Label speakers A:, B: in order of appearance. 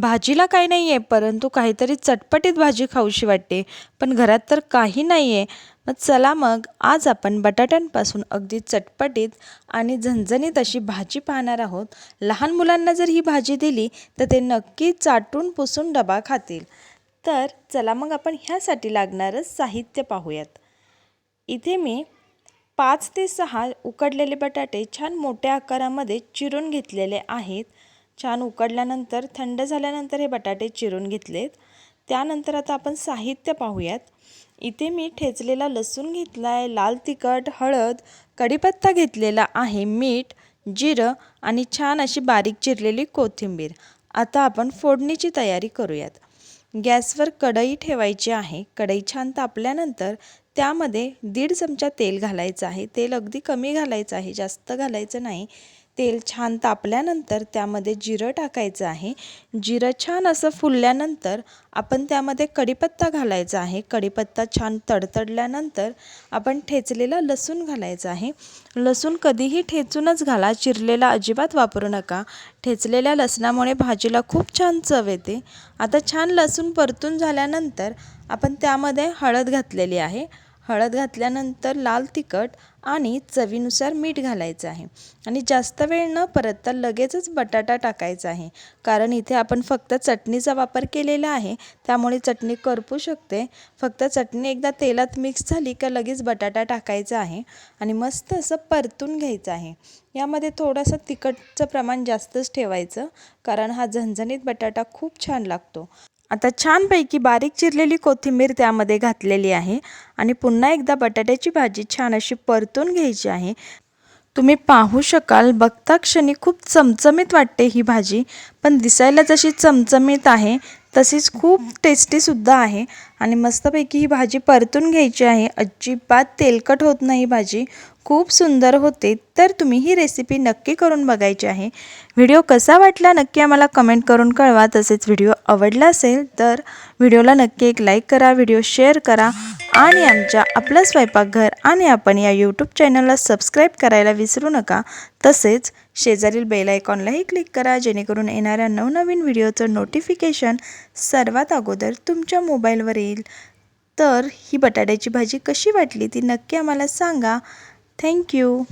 A: भाजीला काही नाही आहे परंतु काहीतरी चटपटीत भाजी खाऊशी वाटते. पण घरात तर काही नाही आहे मग चला मग आज आपण बटाट्यांपासून अगदी चटपटीत आणि झणझणीत अशी भाजी पाहणार आहोत. लहान मुलांना जर ही भाजी दिली तर ते नक्की चाटून पुसून डबा खातील. तर चला मग आपण ह्यासाठी लागणारं साहित्य पाहूयात. इथे मी पाच ते सहा उकडलेले बटाटे छान मोठ्या आकारामध्ये चिरून घेतलेले आहेत. छान उकडल्यानंतर थंड झाल्यानंतर हे बटाटे चिरून घेतलेत. त्यानंतर आता आपण साहित्य पाहूयात. इथे मी ठेचलेला लसूण घेतला आहे लाल तिखट हळद कढीपत्ता घेतलेला आहे मीठ जिरं आणि छान अशी बारीक चिरलेली कोथिंबीर. आता आपण फोडणीची तयारी करूयात. गॅसवर कढई ठेवायची आहे. कढई छान तापल्यानंतर त्यामध्ये दीड चमचा तेल घालायचं आहे. तेल अगदी कमी घालायचं आहे जास्त घालायचं नाही. तेल छान तापल्यानंतर त्यामध्ये जिरं टाकायचं आहे. जिरं छान असं फुलल्यानंतर आपण त्यामध्ये कढीपत्ता घालायचा आहे. कढीपत्ता छान तडतडल्यानंतर आपण ठेचलेला लसूण घालायचा आहे. लसूण कधीही ठेचूनच घाला. चिरलेला अजिबात वापरू नका. ठेचलेल्या लसणामुळे भाजीला खूप छान चव येते. आता छान लसूण परतून झाल्यानंतर आपण त्यामध्ये हळद घातलेली आहे. हळद घातल्यानंतर लाल तिखट आणि चवीनुसार मीठ घालायचं आहे. आणि जास्त वेळ न परतता लगेचच बटाटा टाकायचा आहे. कारण इथे आपण फक्त चटणीचा वापर केलेला आहे. त्यामुळे चटणी करपू शकते. फक्त चटणी एकदा तेलात मिक्स झाली का लगेच बटाटा टाकायचा आहे. आणि मस्त असं परतून घ्यायचं आहे. यामध्ये थोडंसं तिखटचं प्रमाण जास्तच ठेवायचं. कारण हा झणझणीत बटाटा खूप छान लागतो. आता छानपैकी बारीक चिरलेली कोथिंबीर त्यामध्ये घातलेली आहे आणि पुन्हा एकदा बटाट्याची भाजी छान अशी परतून घ्यायची आहे. तुम्ही पाहू शकाल बघता क्षणी खूप चमचमीत वाटते ही भाजी पण दिसायला जशी चमचमीत आहे. तशीच खूप टेस्टीसुद्धा आहे. आणि मस्तपैकी ही भाजी परतून घ्यायची आहे. अजिबात तेलकट होत नाही भाजी. खूप सुंदर होते. तर तुम्ही ही रेसिपी नक्की करून बघायची आहे. व्हिडिओ कसा वाटला नक्की आम्हाला कमेंट करून कळवा. तसेच व्हिडिओ आवडला असेल तर व्हिडिओला नक्की एक लाईक करा. व्हिडिओ शेअर करा. आणि आमच्या आपलं स्वयंपाकघर आणि आपण या यूट्यूब चॅनलला सबस्क्राईब करायला विसरू नका. तसेच शेजारील बेल आयकॉनलाही क्लिक करा जेणेकरून येणाऱ्या नवनवीन व्हिडिओचं नोटिफिकेशन सर्वात अगोदर तुमच्या मोबाईलवर येईल. तर ही बटाट्याची भाजी कशी वाटली ती नक्की आम्हाला सांगा. थँक्यू